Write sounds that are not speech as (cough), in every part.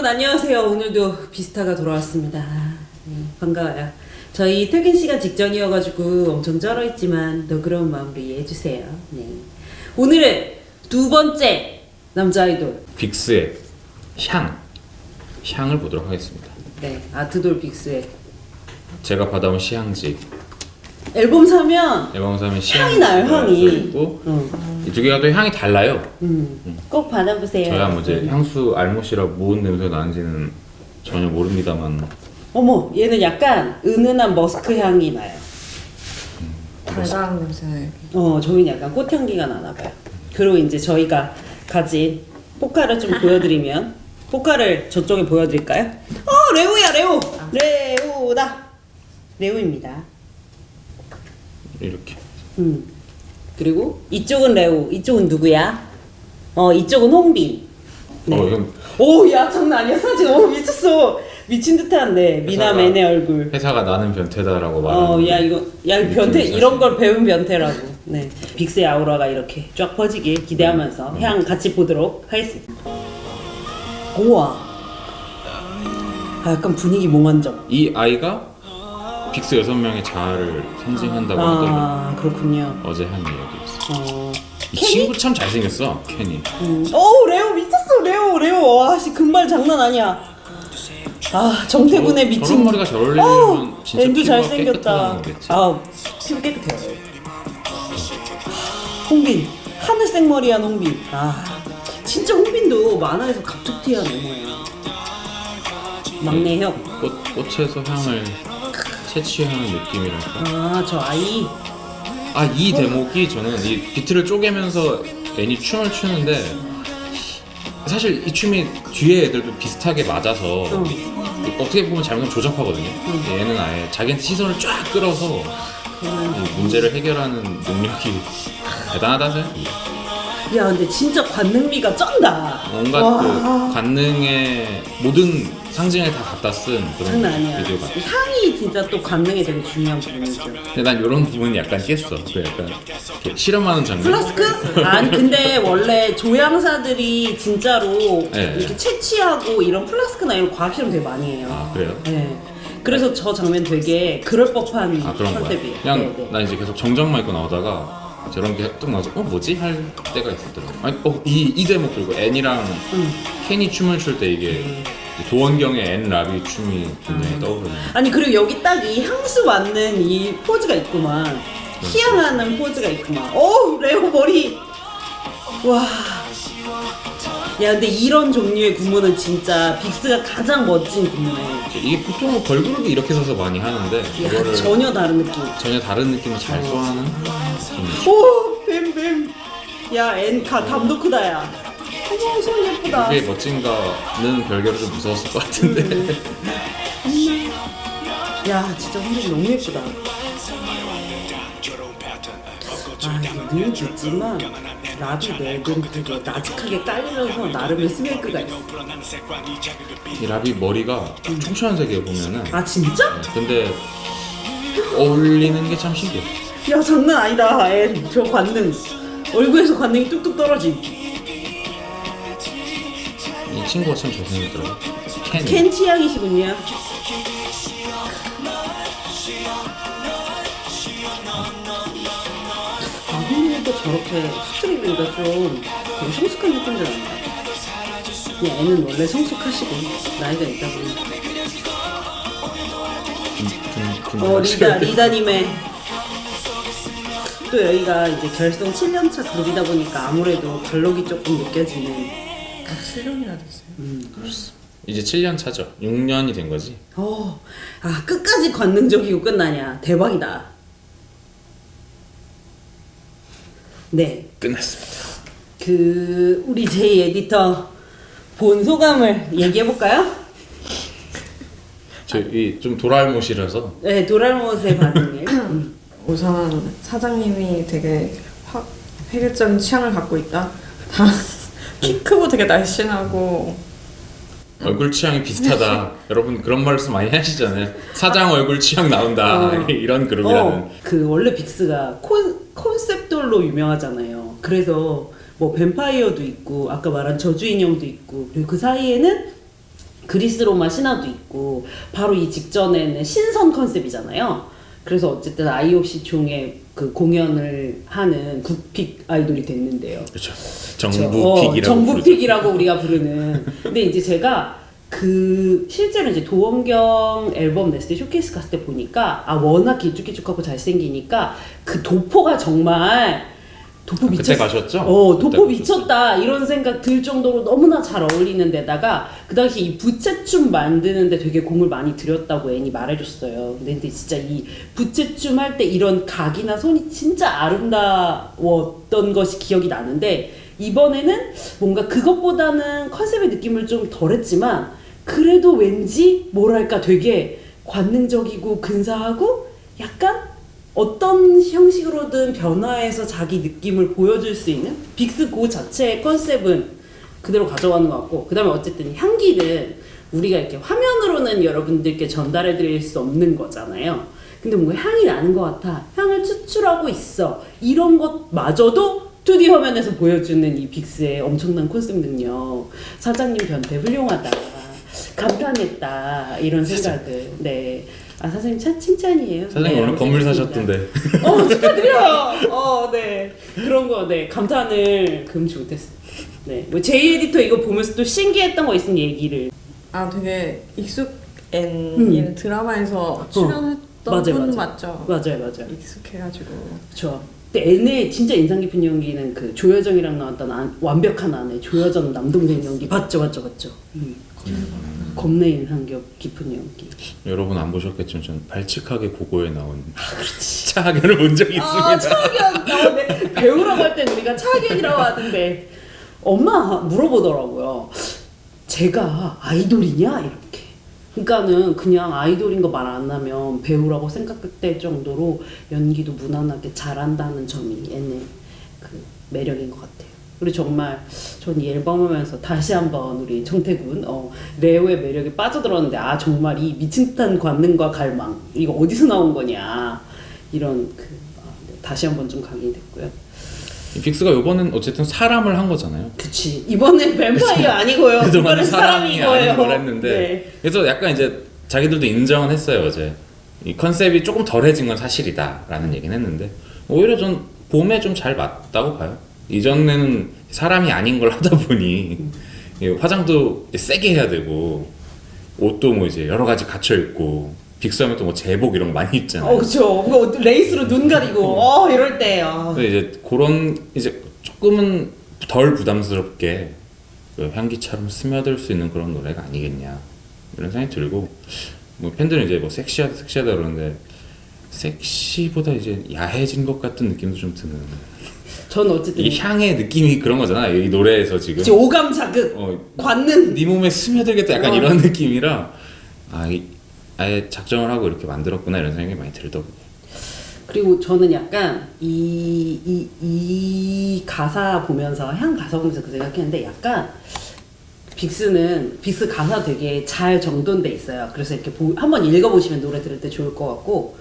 여러분 안녕하세요. 오늘도 비스타가 돌아왔습니다. 네, 반가워요. 저희 퇴근 시간 직전이어가지고 엄청 쩔어있지만 너그러운 마음으로 이해해주세요. 네. 오늘은 두 번째 남자 아이돌. 빅스의 향 향을 보도록 하겠습니다. 네, 아트돌 빅스의 제가 받아온 시향지 앨범 사면 앨범 사면 향이 나요, 향이. 있고 음, 이두 개가 또 향이 달라요. 음, 꼭 받아보세요. 저야 뭐 이제 음. 향수 알못이라 무슨 냄새 나는지는 전혀 모릅니다만 어머, 얘는 약간 은은한 머스크 향이 나요. 달달한 냄새. 어, 저희는 약간 꽃향기가 나나 봐요. 그리고 이제 저희가 가진 포카를 좀 보여드리면 포카를 저쪽에 보여드릴까요? 어, 레오야, 레오, 레오다, 레오입니다. 이렇게 음. 그리고 이쪽은 레오, 이쪽은 누구야? 어, 이쪽은 홍비. 네. 어 이건 오, 야, 장난 아니야. 사진, 오, 미쳤어. 미친 듯한데 미남 회사가- 애네 얼굴. 회사가 나는 변태다라고 말하는 어, 야 이거 야이 변태 느낌이 이런. 걸 배운 변태라고. 네, 빅스의 아우라가 이렇게 쫙 퍼지길 기대하면서 음. 향 같이 보도록 하겠습니다. 우와. 아, 약간 분위기 몽환적. 이 아이가 빅스 여섯 명의 자아를 상징한다고 하더니 아, 그렇군요. 어제 한 이야기였어. 어. 이 친구 참 잘생겼어 케니. 음. 오, 레오 미쳤어, 레오, 레오. 와, 씨 금발 장난 아니야. 아, 정태군의 저- 미친. 저런 머리가 잘 어울리면 어우, 진짜 앤도 피부가 잘생겼다. 깨끗하다는 거겠지. 아, 피부 깨끗해요. 홍빈, 하늘색 머리한 홍빈. 아, 진짜 홍빈도 만화에서 갑툭튀한 외모예요. 막내 형. 꽃, 꽃에서 향을 채취하는 느낌이랄까. 아, 저 아이. 아 이 대목이 저는 이 비트를 쪼개면서 애니 춤을 추는데 사실 이 춤이 뒤에 애들도 비슷하게 맞아서 어. 어떻게 보면 잘못하면 조잡하거든요. 근데 얘는 아예 자기한테 시선을 쫙 끌어서 이 문제를 해결하는 능력이 대단하다는 생각이 야, 근데 진짜 관능미가 쩐다. 와. 그 관능의 모든 상징을 다 갖다 쓴 그런 장난 아니야. 비디오 같아. 향이 진짜 또 관능에 되게 중요한 부분이죠. 근데 난 이런 부분이 약간 깼어. 그 약간 이렇게 실험하는 장면. 플라스크? 아니 근데 원래 조향사들이 진짜로 네. 이렇게 채취하고 이런 플라스크나 이런 과학 실험 되게 많이 해요. 아 그래요? 네. 그래서 저 장면 되게 그럴 법한 아 그런 거야. 컨셉이에요. 그냥 네, 네. 나 이제 계속 정장만 입고 나오다가 저런 게 뚝 나와서 어 뭐지 할 때가 있었더라고. 아니 어이 이 대목 그리고 앤이랑 음. 케니 춤을 출 때 이게 이 도원경의 앤 라비 춤이 굉장히 떠오르네. 아니 그리고 여기 딱 이 향수 맞는 이 포즈가 있구만. 희양하는 포즈가 있구만. 오 레오 머리. 와. 야 근데 이런 종류의 군무는 진짜 빅스가 가장 멋진 군무네. 이게 보통 뭐 걸그룹이 이렇게 서서 많이 하는데 야 전혀 다른 느낌. 전혀 다른 느낌을 잘 소화하는 느낌이 오, 뱀, 뱀. 야, 앤, 가, 감독크다, 야. 어머, 손 예쁘다. 그게 멋진가는 별개로 좀 무서웠을 것 같은데 음. 야, 진짜 선생님 너무 예쁘다. 아, 이게 늘 듣지만, 라비 넥은 되게 나직하게 깔리면서 나름의 스메이크가 있어. 이 라비 머리가 청초한색이에 보면은 아, 진짜? 네, 근데 어울리는 게 참 신기해. 야, 장난 아니다, 앤. 저 관능. 얼굴에서 관능이 뚝뚝 떨어지. 이 친구가 참 잘생겼더라고. 켄. 켄 취향이시군요. 아, 홍민이도 저렇게 스트릿이니까 좀 되게 성숙한 느낌도 난다. 그냥 애는 원래 성숙하시고 나이가 있다 보니까. 분- 분- 어, 리다. 리다님의 또 여기가 이제 결성 7년차 그룹이다 보니까 아무래도 관록이 조금 느껴지는 7년이나 됐어요. 이제 7년 차죠. 6년이 된 거지. 어, 아 끝까지 관능적이고 끝나냐 대박이다. 네, 끝났습니다. 그 우리 제이 에디터 본 소감을 얘기해 볼까요? 저희 좀 도랄못이라서 네, 도랄못의. 음. (coughs) 우선 사장님이 되게 확 획일적인 취향을 갖고 있다. 다 키 크고 되게 날씬하고 얼굴 취향이 비슷하다. 여러분 그런 말씀 많이 하시잖아요. 사장 얼굴 취향 나온다. 어. (laughs) 이런 그룹이라는. 어, 그 원래 빅스가 콘, 컨셉돌로 유명하잖아요. 그래서 뭐 뱀파이어도 있고 아까 말한 저주 인형도 있고 그리고 그 사이에는 그리스 로마 신화도 있고 바로 이 직전에는 신선 컨셉이잖아요. 그래서 어쨌든 IOC 총회 그 공연을 하는 국픽 아이돌이 됐는데요. 그렇죠. 그쵸? 정부픽이라고 어, 정부픽이라고 우리가 부르는. 근데 이제 제가 그 실제로 이제 도원경 앨범 냈을 때 쇼케이스 갔을 때 보니까 아 워낙 길쭉길쭉하고 잘생기니까 그 도포가 정말 도포 아, 그때 미쳤 가셨죠? 어 도포 미쳤다 이런 생각 들 정도로 너무나 잘 어울리는 데다가 그 당시 이 부채춤 만드는데 되게 공을 많이 들였다고 애니 말해줬어요. 근데, 근데 진짜 이 부채춤 할 때 이런 각이나 손이 진짜 아름다웠던 것이 기억이 나는데 이번에는 뭔가 그것보다는 컨셉의 느낌을 좀 덜했지만 그래도 왠지 뭐랄까 되게 관능적이고 근사하고 약간 어떤 형식으로든 변화해서 자기 느낌을 보여줄 수 있는 빅스 고 자체의 컨셉은 그대로 가져가는 것 같고 그 다음에 어쨌든 향기는 우리가 이렇게 화면으로는 여러분들께 전달해 드릴 수 없는 거잖아요. 근데 뭔가 향이 나는 것 같아. 향을 추출하고 있어. 이런 것마저도 2D 화면에서 보여주는 이 빅스의 엄청난 컨셉 능력. 사장님 변태 훌륭하다. 감탄했다. 이런 생각을 네. 아 사장님 참 칭찬이에요. 사장님 네, 오늘 건물. 사셨던데. (laughs) 어 축하드려요. 어 네. 그런 거 네. 감탄을 금치 못했습니다. 네. 뭐 제이 에디터 이거 보면서 또 신기했던 거 있으면 얘기를. 아 되게 익숙 앤 음. 드라마에서 출연했던 맞아요, 분 맞아요. 맞죠? 맞아요, 맞아요. 익숙해가지고 그렇죠. 근데 애네 진짜 인상 깊은 연기는 그 조여정이랑 나왔던 안- 완벽한 아내 조여정 남동생 연기 봤죠, 봤죠, 봤죠. 음. 겁내 인상 깊은 연기. 여러분 안 보셨겠지만 저는 발칙하게 고고에 나온 차하견을 본 적이 있습니다. 아, 차학연. 어, 네. 배우라고 할땐 우리가 차학연이라고 하던데 엄마 물어보더라고요. 제가 아이돌이냐 이렇게. 그러니까는 그냥 아이돌인 거 말 안 하면 배우라고 생각될 정도로 연기도 무난하게 잘한다는 점이 얘네 그 매력인 것 같아요. 그리고 정말 전 이 앨범 하면서 다시 한번 우리 정태군 어, 레오의 매력에 빠져들었는데 아 정말 이 미친 듯한 관능과 갈망 이거 어디서 나온 거냐 이런 그 아, 네, 다시 한번 좀 각인됐고요. 이 빅스가 이번엔 어쨌든 사람을 한 거잖아요. 그치 이번엔 뱀파이어 아니고요. (laughs) 그동안은 이번엔 사람이 사람인 거예요. 걸 했는데 네. 그래서 약간 이제 자기들도 인정은 했어요 어제 이 컨셉이 조금 덜해진 건 사실이다라는 얘기는 했는데 오히려 전 봄에 좀 잘 맞다고 봐요 이전에는 사람이 아닌 걸 하다 보니 이 화장도 이제 세게 해야 되고 옷도 뭐 이제 여러 가지 갇혀 있고 빅스하면 또 뭐 제복 이런 거 많이 입잖아요. 어 그쵸. 뭐 레이스로 눈 가리고. 어 이럴 때 아. 근데 이제 그런 이제 조금은 덜 부담스럽게 그 향기처럼 스며들 수 있는 그런 노래가 아니겠냐. 이런 생각이 들고 뭐 팬들은 이제 뭐 섹시하다 섹시하다 그러는데 섹시보다 이제 야해진 것 같은 느낌도 좀 드는. 저는 어쨌든 이 향의 느낌이 그런 거잖아 이 노래에서 지금. 그치, 오감 자극 어, 관능 네 몸에 스며들겠다 약간 어. 이런 느낌이라 아 이, 아예 작정을 하고 이렇게 만들었구나 이런 생각이 많이 들더라고요 그리고 저는 약간 이, 이, 이 가사 보면서 향 가사 보면서 그 생각했는데 약간 빅스는 빅스 가사 되게 잘 정돈돼 있어요. 그래서 이렇게 보, 한번 읽어보시면 노래 들을 때 좋을 것 같고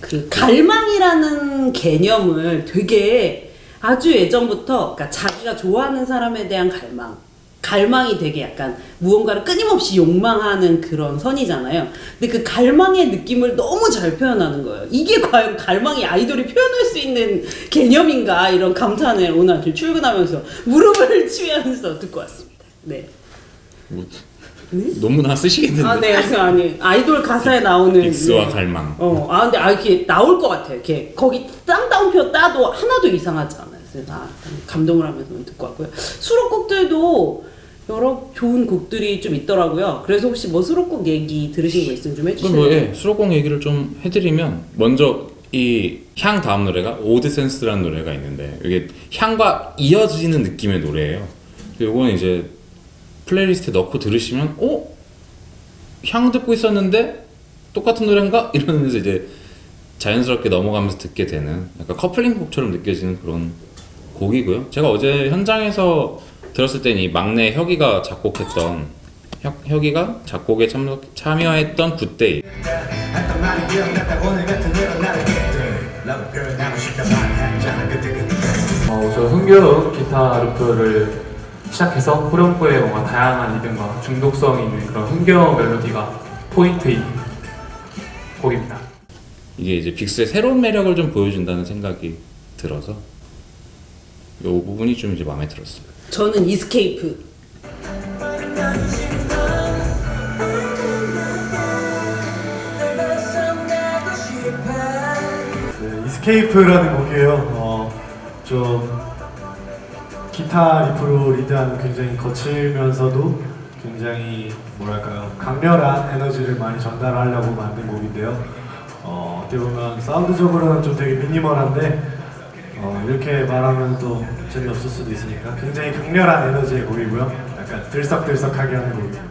그 갈망이라는 개념을 되게 아주 예전부터 그러니까 자기가 좋아하는 사람에 대한 갈망 갈망이 되게 약간 무언가를 끊임없이 욕망하는 그런 선이잖아요. 근데 그 갈망의 느낌을 너무 잘 표현하는 거예요. 이게 과연 갈망이 아이돌이 표현할 수 있는 개념인가 이런 감탄을 오늘 아침 출근하면서 무릎을 (laughs) 치면서 듣고 왔습니다. 네. 뭐, 너무나 쓰시겠는데 아, 네. 그래서 아니 아이돌 가사에 나오는 빅스와 네. 갈망 어, 아 근데 아 이렇게 나올 것 같아요. 이렇게 거기 쌍따옴표 따도 하나도 이상하지 않아요. 그래서 아, 감동을 하면서 듣고 왔고요. 수록곡들도 여러 좋은 곡들이 좀 있더라고요. 그래서 혹시 뭐 수록곡 얘기 들으신 거 있으면 좀 해주세요. 뭐 예, 수록곡 얘기를 좀 해드리면 먼저 이 향 다음 노래가 오드센스라는 노래가 있는데 이게 향과 이어지는 느낌의 노래예요. 요거는 이제 플레이리스트에 넣고 들으시면 어? 향 듣고 있었는데 똑같은 노래인가? 이러면서 이제 자연스럽게 넘어가면서 듣게 되는 약간 커플링 곡처럼 느껴지는 그런 곡이고요. 제가 어제 현장에서 들었을 때는 이 막내 혁이가 작곡했던 혁, 혁이가 작곡에 참석, 참여했던 굿데이 어, 저 흥겨운 기타 루프를 시작해서 후렴구의 뭔가 다양한 리듬과 중독성 있는 그런 흥겨운 멜로디가 포인트인 곡입니다. 이게 이제 빅스의 새로운 매력을 좀 보여준다는 생각이 들어서 이 부분이 좀 이제 마음에 들었어요. 저는 이스케이프. 네, 이스케이프라는 곡이에요. 어, 좀 기타 리프로 리드하는 굉장히 거칠면서도 굉장히 뭐랄까요 강렬한 에너지를 많이 전달하려고 만든 곡인데요. 어, 어떻게 보면 사운드적으로는 좀 되게 미니멀한데 어, 이렇게 말하면 또 재미없을 수도 있으니까 굉장히 강렬한 에너지의 곡이고요. 약간 들썩들썩하게 하는 곡입니다.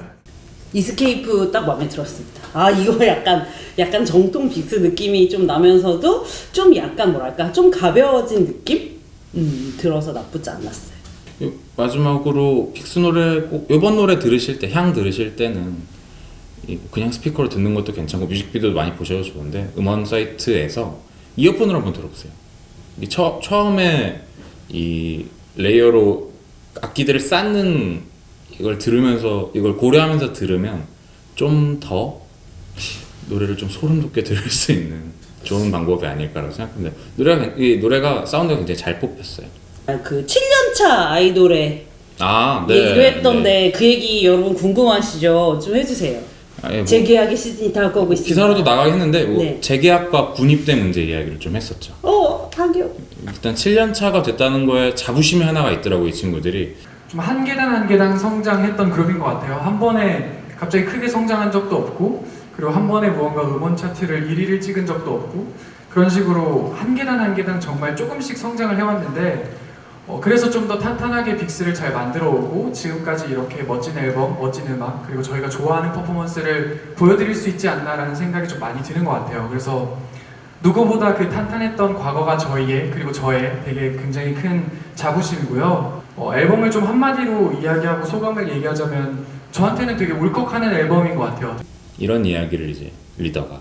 이스케이프 딱 마음에 들었습니다. 아 이거 약간 약간 정통 빅스 느낌이 좀 나면서도 좀 약간 뭐랄까 좀 가벼워진 느낌? 음 들어서 나쁘지 않았어요. 요- 마지막으로 빅스 노래 꼭 이번 노래 들으실 때 향 들으실 때는 이 그냥 스피커로 듣는 것도 괜찮고 뮤직비디오도 많이 보셔도 좋은데 음원 사이트에서 이어폰으로 한번 들어보세요. 이 처, 처음에 이 레이어로 악기들을 쌓는 이걸 들으면서 이걸 고려하면서 들으면 좀 더 노래를 좀 소름 돋게 들을 수 있는 좋은 방법이 아닐까라고 생각합니다. 노래가 굉- 이 노래가 사운드가 굉장히 잘 뽑혔어요. 아, 그 7년차 아이돌의 아, 얘기도 했던데 그 얘기 여러분 궁금하시죠? 좀 해주세요. 아, 예, 뭐 재계약의 시즌이 다가오고 있습니다. 기사로도 나가긴 했는데 뭐 네. 재계약과 군입대 문제 이야기를 좀 했었죠. 어 하기요. 일단 7년 차가 됐다는 거에 자부심이 하나가 있더라고 이 친구들이. 좀 한 계단 한 계단 성장했던 그룹인 것 같아요. 한 번에 갑자기 크게 성장한 적도 없고, 그리고 한 번에 무언가 음원 차트를 1위를 찍은 적도 없고, 그런 식으로 한 계단 한 계단 정말 조금씩 성장을 해왔는데, 어, 그래서 좀 더 탄탄하게 빅스를 잘 만들어 오고, 지금까지 이렇게 멋진 앨범, 멋진 음악, 그리고 저희가 좋아하는 퍼포먼스를 보여드릴 수 있지 않나라는 생각이 좀 많이 드는 것 같아요. 그래서 누구보다 그 탄탄했던 과거가 저희의 그리고 저의 되게 굉장히 큰 자부심이고요. 어, 앨범을 좀 한마디로 이야기하고 소감을 얘기하자면 저한테는 되게 울컥하는 앨범인 것 같아요. 이런 이야기를 이제 리더가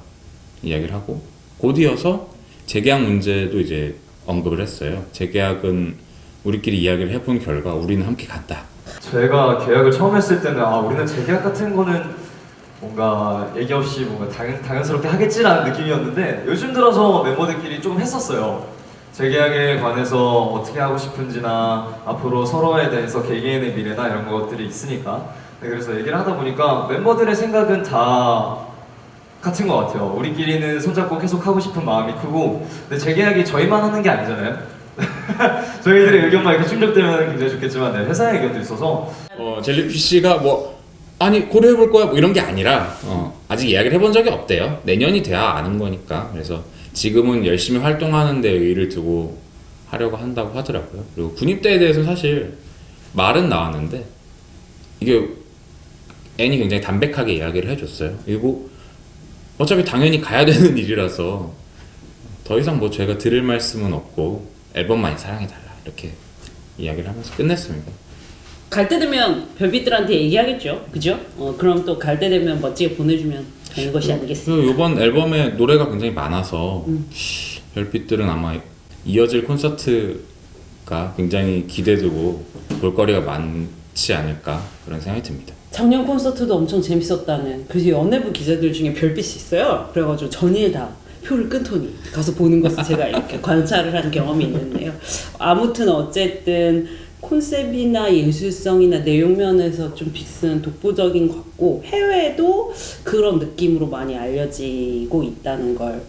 이야기를 하고 곧 이어서 재계약 문제도 이제 언급을 했어요. 재계약은 우리끼리 이야기를 해본 결과 우리는 함께 간다. 제가 계약을 처음 했을 때는 아 우리는 재계약 같은 거는 뭔가 얘기 없이 뭔가 당연, 당연스럽게 하겠지라는 느낌이었는데 요즘 들어서 멤버들끼리 조금 했었어요. 재계약에 관해서 어떻게 하고 싶은지나 앞으로 서로에 대해서 개개인의 미래나 이런 것들이 있으니까 네, 그래서 얘기를 하다 보니까 멤버들의 생각은 다 같은 것 같아요. 우리끼리는 손잡고 계속 하고 싶은 마음이 크고 근데 재계약이 저희만 하는 게 아니잖아요. (laughs) 저희들의 의견만 이렇게 충족되면 굉장히 좋겠지만 네, 회사의 의견도 있어서 어, 젤리피쉬가 뭐 아니 고려해 볼 거야 뭐 이런 게 아니라 어, 아직 이야기를 해본 적이 없대요. 내년이 돼야 아는 거니까. 그래서 지금은 열심히 활동하는 데 의의를 두고 하려고 한다고 하더라고요. 그리고 군입대에 대해서 사실 말은 나왔는데 이게 애니 굉장히 담백하게 이야기를 해줬어요. 그리고 어차피 당연히 가야 되는 (laughs) 일이라서 더 이상 뭐 제가 들을 말씀은 없고 앨범 많이 사랑해달라 이렇게 이야기를 하면서 끝냈습니다. 갈 때 되면 별빛들한테 얘기하겠죠. 그죠? 어 그럼 또 갈 때 되면 멋지게 보내주면 되는 것이 아니겠습니까? 이번 앨범에 노래가 굉장히 많아서 음. 별빛들은 아마 이어질 콘서트가 굉장히 기대되고 볼거리가 많지 않을까 그런 생각이 듭니다. 작년 콘서트도 엄청 재밌었다는 그래서 연예부 기자들 중에 별빛이 있어요. 그래가지고 전일 다 표를 끊더니 가서 보는 것을 제가 이렇게 (laughs) 관찰을 한 경험이 있는데요. 아무튼 어쨌든 콘셉트나 예술성이나 내용 면에서 좀 빅스는 독보적인 것 같고 해외도 그런 느낌으로 많이 알려지고 있다는 걸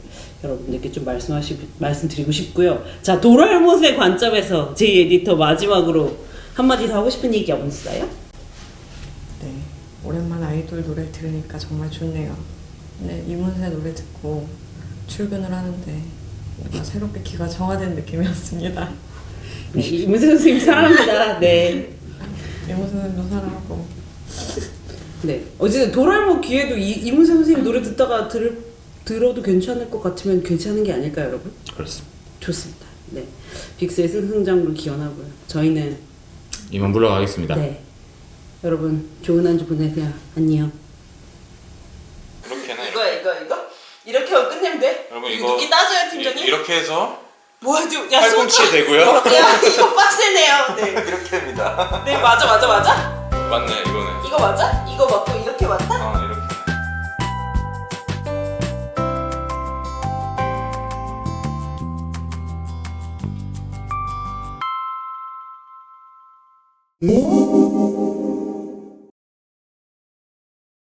여러분들께 좀 말씀하시 말씀드리고 싶고요. 자 도랄못의 관점에서 제 에디터 마지막으로 한마디 더 하고 싶은 얘기 없어요? 네, 오랜만에 아이돌 노래 들으니까 정말 좋네요. 네, 이문세 노래 듣고 출근을 하는데 뭔가 새롭게 귀가 정화된 느낌이었습니다. 네, 이문세 선생님 사랑합니다. 네. 이문세도 사랑하고 네. 어쨌든 도랄모 기회도 이, 이문세 선생님 노래 듣다가 들, 들어도 괜찮을 것 같으면 괜찮은 게 아닐까요, 여러분? 그렇습니다. 좋습니다. 네. 빅스의 승승장구를 기원하고요. 저희는 이만 물러가겠습니다. 네. 여러분 좋은 한 주 보내세요. 안녕. 이렇게는 이거 이거 이거 이렇게 하고 끝내면 돼? 여러분 이거 늦게 따져요, 팀장님? 이렇게 해서 뭐야, 좀- 야, 팔꿈치 대고요? 야, 이거 빡세네요. 네. (laughs) 이렇게 합니다. 네, 맞아, 맞아, 맞아? 맞네 이거는. 이거 맞아? 이거 맞고 이렇게 맞다? 아 이렇게. 오.